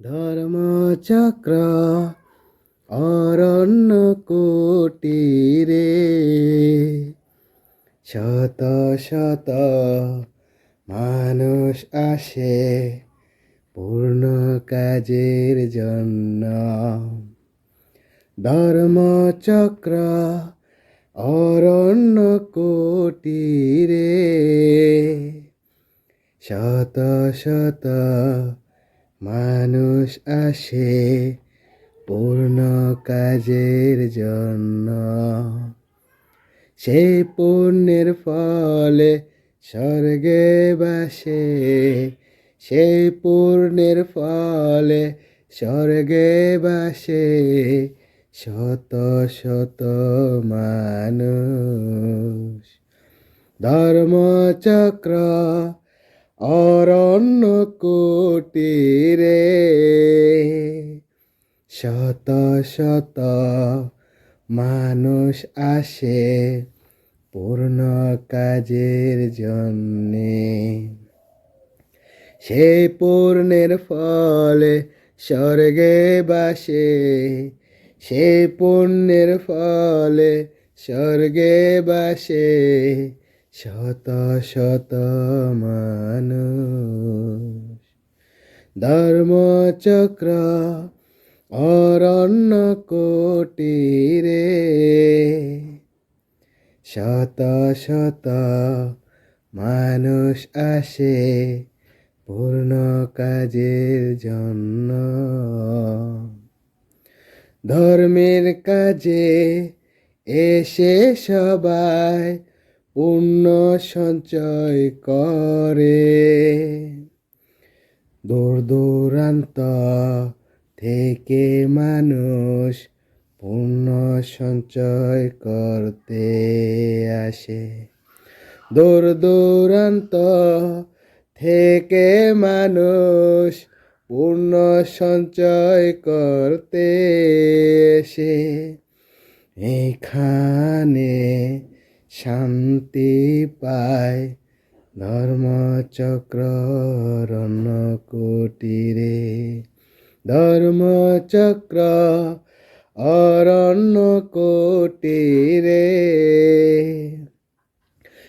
ধর্মচক্র অরণ্য কুটিরে শত শত মানুষ আসে পূর্ণ কাজের জন্য। ধর্মচক্র অরণ্য কুটিরে শত শত মানুষ আসে পূর্ণ কাজের জন্য। সেই পুণ্যের ফলে স্বর্গে বাসে সেই পূর্ণের ফলে স্বর্গে বাসে শত শত মানুষ। ধর্মচক্র অরণ্য কুটিরে শত শত মানুষ আসে পূর্ণ কাজের জন্যে। সেই পূর্ণের ফলে স্বর্গে বাসে সেই পুণ্যের ফলে স্বর্গে বাসে। শত শত মানুষ। ধর্মচক্র অরণ্য কোটিরে শত শত মানুষ আসে পূর্ণ কাজের জন্য। ধর্মের কাজে এসে সবাই পুণ্য সঞ্চয় করে। দূর দূরান্ত থেকে মানুষ পূর্ণ সঞ্চয় করতে আসে। দূর দূরান্ত থেকে মানুষ পূর্ণ সঞ্চয় করতে এসে এখানে শান্তি পায়। ধর্মচক্র রণ কুটিরে ধর্মচক্র অরণ্য কুটিরে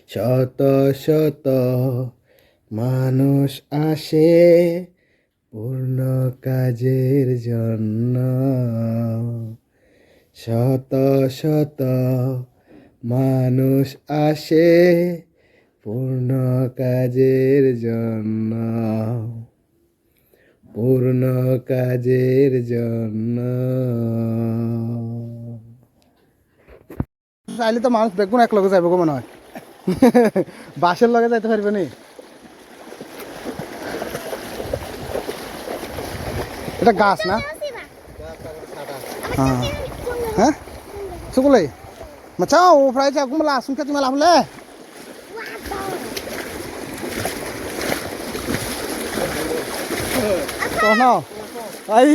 শত শত মানুষ আসে পূর্ণ কাজের জন্য। শত শত মানুষ আসে পূর্ণ কাজের জন্য। পূর্ণ কাজের জন্য। চাইলে তো মানুষ বেগুন এক লগে যাইব গো মনে হয়। বাসের লগে যাইতে পারবে নি? এটা গাছ না? হ্যাঁ। হ্যাঁ? চুকুলে মাচাও ফ্রাই চা কুমলা আসুন কে তুমি লাভলে তো না আই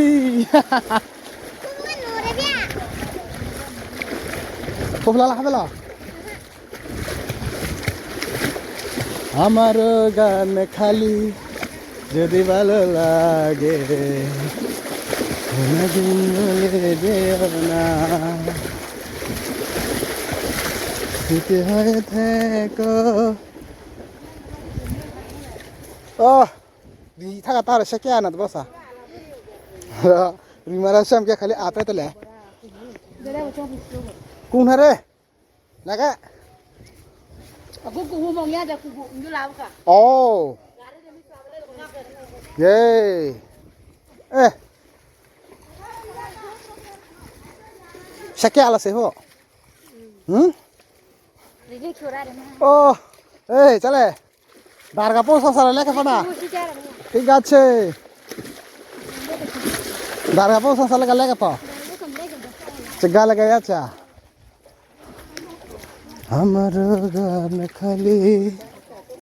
কোফলা লাভলা আমার গান খালি যদি ভালো লাগে কোনদিন বলে যেও না Hiti hai teko. Oh, di thaga tar shakya anat रिमारा Shyam क्या खाली आता तले कौन है रे लगा अब को वो मंगया जा को लाव का ओ ये ए आला से हो हम्म ও, এই, চলে। দারগা পৌঁছা সারা cara mah. ঠিক আছে। দারগা পৌঁছা সারা লেখা তো Itu kembali ke আচ্ছা। আমার খালি।